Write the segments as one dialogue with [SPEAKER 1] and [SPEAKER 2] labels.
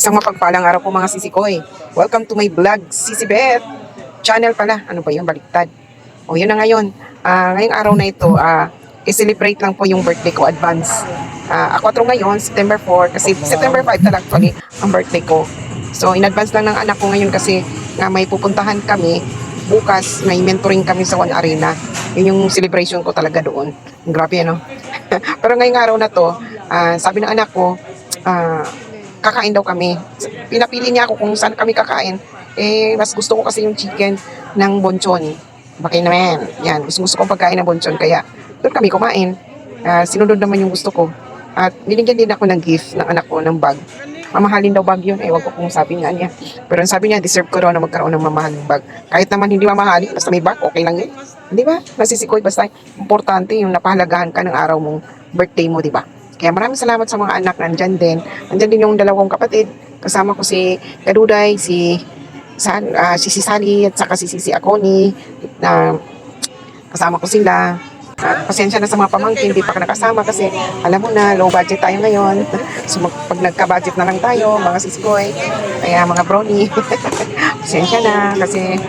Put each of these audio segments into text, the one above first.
[SPEAKER 1] Isang mapagpalang araw po mga sisikoy. Welcome to my vlog, Sisi Beth. Channel pala. Ano ba yun? Baliktad. O yun na ngayon. Ah, ngayong araw na ito, ah, i-celebrate lang po yung birthday ko advance. Ah, ako ngayon, September 4, kasi September 5 talaga actually ang birthday ko. So, in advance lang ng anak ko ngayon kasi nga may pupuntahan kami. Bukas, may mentoring kami sa One Arena. Yun yung celebration ko talaga doon. Grabe, ano? Pero ngayong araw na to, ah, sabi ng anak ko, ah, kakain daw kami. Pinapili niya ako kung saan kami kakain. Eh, mas gusto ko kasi yung chicken ng bonchon. Bakit naman? Yan, gusto, gusto kong pagkain ng bonchon. Kaya, doon kami kumain. Ah, sinunod naman yung gusto ko. At binigyan din ako ng gift ng anak ko ng bag. Mamahalin daw bag yun. Ewan ko kung sabi nga niya. Pero sabi niya, deserve ko raw na magkaroon ng mamahaling bag. Kahit naman hindi mamahalin, basta may bag, okay lang yun. Di ba? Nasisikoy, basta importante yung napahalagahan ka ng araw mong birthday mo, di ba? Kaya maraming salamat sa mga anak nandyan din. Nandyan din yung dalawang kapatid. Kasama ko si Kaduday, si San, ah, si si Sally at saka si Sisi Akoni na kasama ko sila. At pasensya na sa mga pamangkin, hindi pa ka nakasama kasi alam mo na, low budget tayo ngayon. So mag, pag nagka-budget na lang tayo, mga sisikoy, kaya mga brownie, pasensya na kasi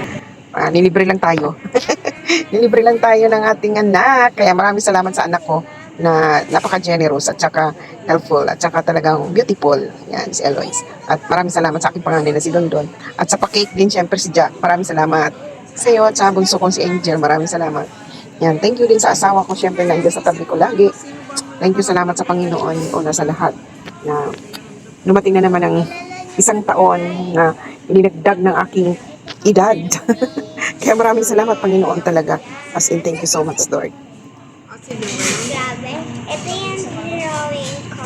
[SPEAKER 1] ah, nilibre lang tayo. nilibre lang tayo ng ating anak. Kaya maraming salamat sa anak ko na napaka-generous at saka helpful at saka talagang beautiful. Yan, si Eloise. At maraming salamat sa aking panganay na si Dondon. At sa pa-cake din, syempre si Jack. Maraming salamat. Sa iyo at sa bunso kong si Angel, maraming salamat. Yan, thank you din sa asawa ko, syempre nandiyan sa tabi ko lagi. Thank you, salamat sa Panginoon, una sa lahat. Na lumating na naman ang isang taon na inidagdag ng aking edad. Kaya maraming salamat, Panginoon talaga. As in, thank you so much, Lord.
[SPEAKER 2] Grabe. Ito yung drawing ko.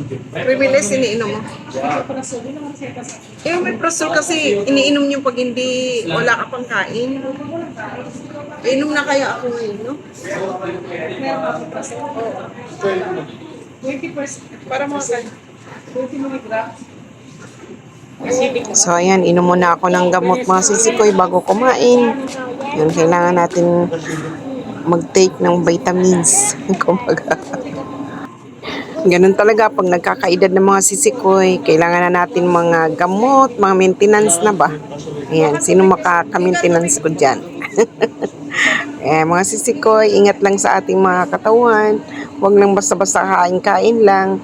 [SPEAKER 3] Privilege iniinom mo. Eh, may prasol kasi iniinom niyo pag hindi wala ka pang kain. Inom na kaya ako ngayon, no?
[SPEAKER 4] Meron ako kasi. Oo. 20% para mga kan 20 milligrams.
[SPEAKER 1] So, ayan, inom muna ako ng gamot mga sisikoy bago kumain. Yan, kailangan natin mag-take ng vitamins. Kumbaga. Ganun talaga pag nagkakaedad ng mga sisikoy, kailangan na natin mga gamot, mga maintenance na ba? Ayan, sino makaka-maintenance ko dyan? eh, mga sisikoy, ingat lang sa ating mga katawan. Huwag lang basta-basta kain-kain lang.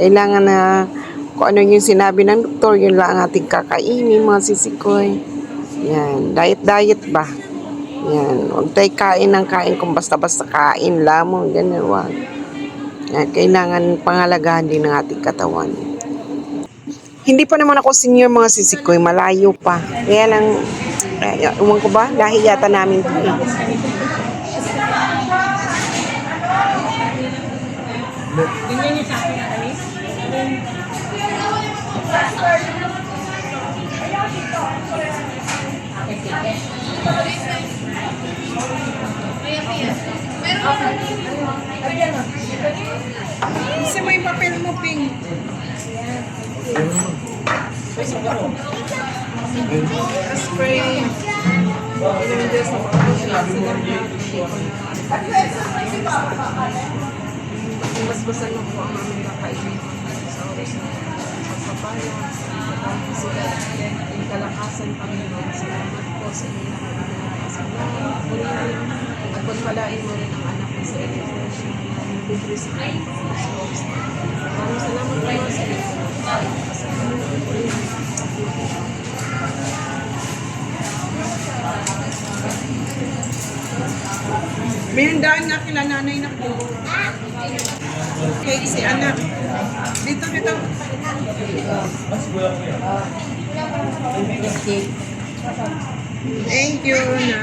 [SPEAKER 1] Kailangan na kung ano yung sinabi ng doktor, yun lang ang ating kakainin, mga sisikoy. Yan, diet-diet ba? Yan, huwag tayo kain ng kain kung basta-basta kain lamang, ganyan, wag. Kailangan pangalagaan din ng ating katawan. Hindi pa naman ako senior mga sisikoy, malayo pa. Kaya lang, eh, ewan ko ba, lahi yata namin to eh.
[SPEAKER 4] Ganyan yung
[SPEAKER 3] Kasi may papel mo, Ping. Spray. Mga Basbasan mo po ang aming kakainin. Sa oras na pagpapayo. Sila yung kalakasan Panginoon. Salamat po sa inyo Salamat po pagpalain mo rin ang anak ko sa inyo. Sa inyo. Maraming salamat po sa na kila nanay na po. Kay si anak. Dito, dito. Thank you, na.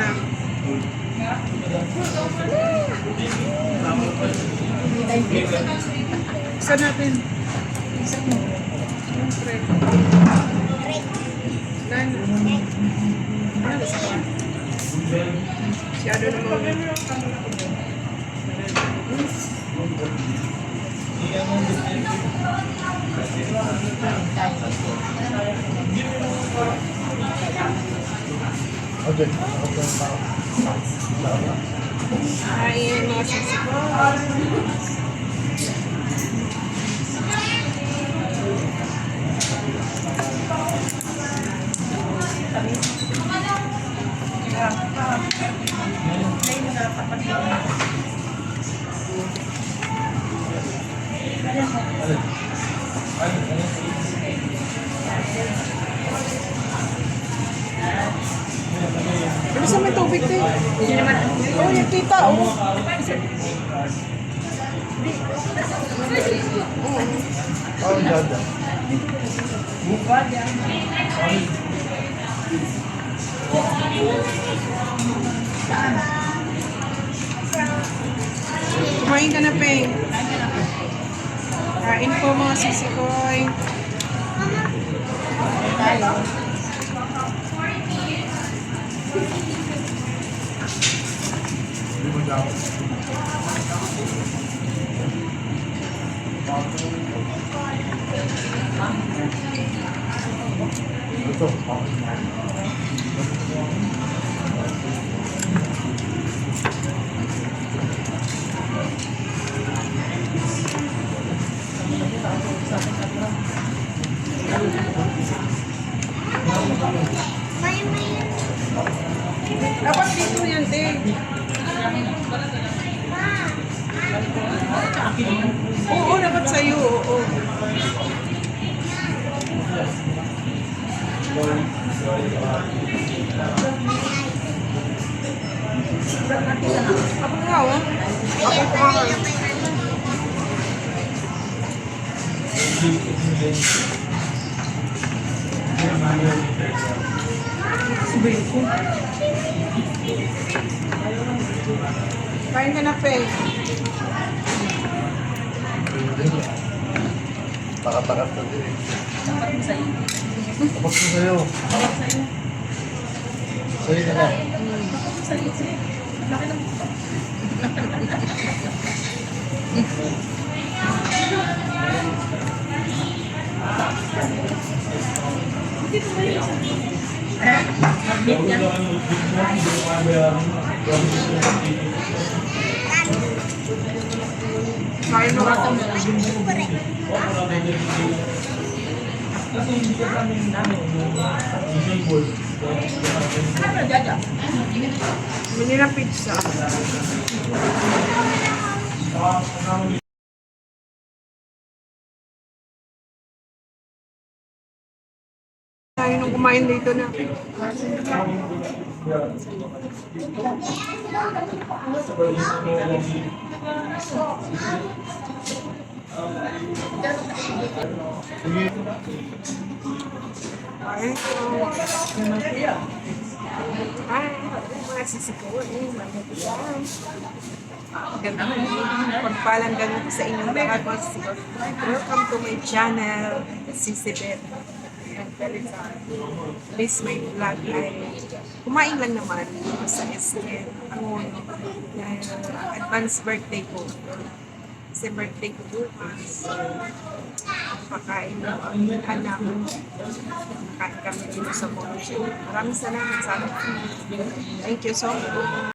[SPEAKER 3] Isa natin. Isa mo. Yung thread. Lan. Shadow na mo.
[SPEAKER 5] Okay.
[SPEAKER 3] Ayan, mga sisi ko. Ano Oh,
[SPEAKER 5] dada.
[SPEAKER 3] Kumain ka na, Peng. Kain po mga sisikoy.
[SPEAKER 5] Ito.
[SPEAKER 6] May may
[SPEAKER 3] Dapat dito yan, te. Oo, dapat sa'yo, oo. Ako nga, oh. Ako kumain. Kain ka na, Peng.
[SPEAKER 5] Takat-takat na din eh.
[SPEAKER 7] Dapat mo sa'yo.
[SPEAKER 5] Tapos ko sa'yo.
[SPEAKER 7] Dapat sa'yo.
[SPEAKER 5] Sa'yo na lang.
[SPEAKER 7] Dapat sa'yo. Sige. Laki ng gusto. Ano, Jaja?
[SPEAKER 3] Ng pizza. Tayo nung kumain dito na. Ko. Ay, mga sisiko. Eh, mamitiyan. Ganda mo. Pagpalang ganun sa inyong lahat mga sisiko. Welcome to my channel, Sisibet. Please, my vlog ay kumain lang naman sa SN. Ano, dahil advance birthday ko. Kasi birthday ko bukas. So, pakain ng anak. Kain kami dito sa Mono Maraming salamat sa akin. Thank you so much.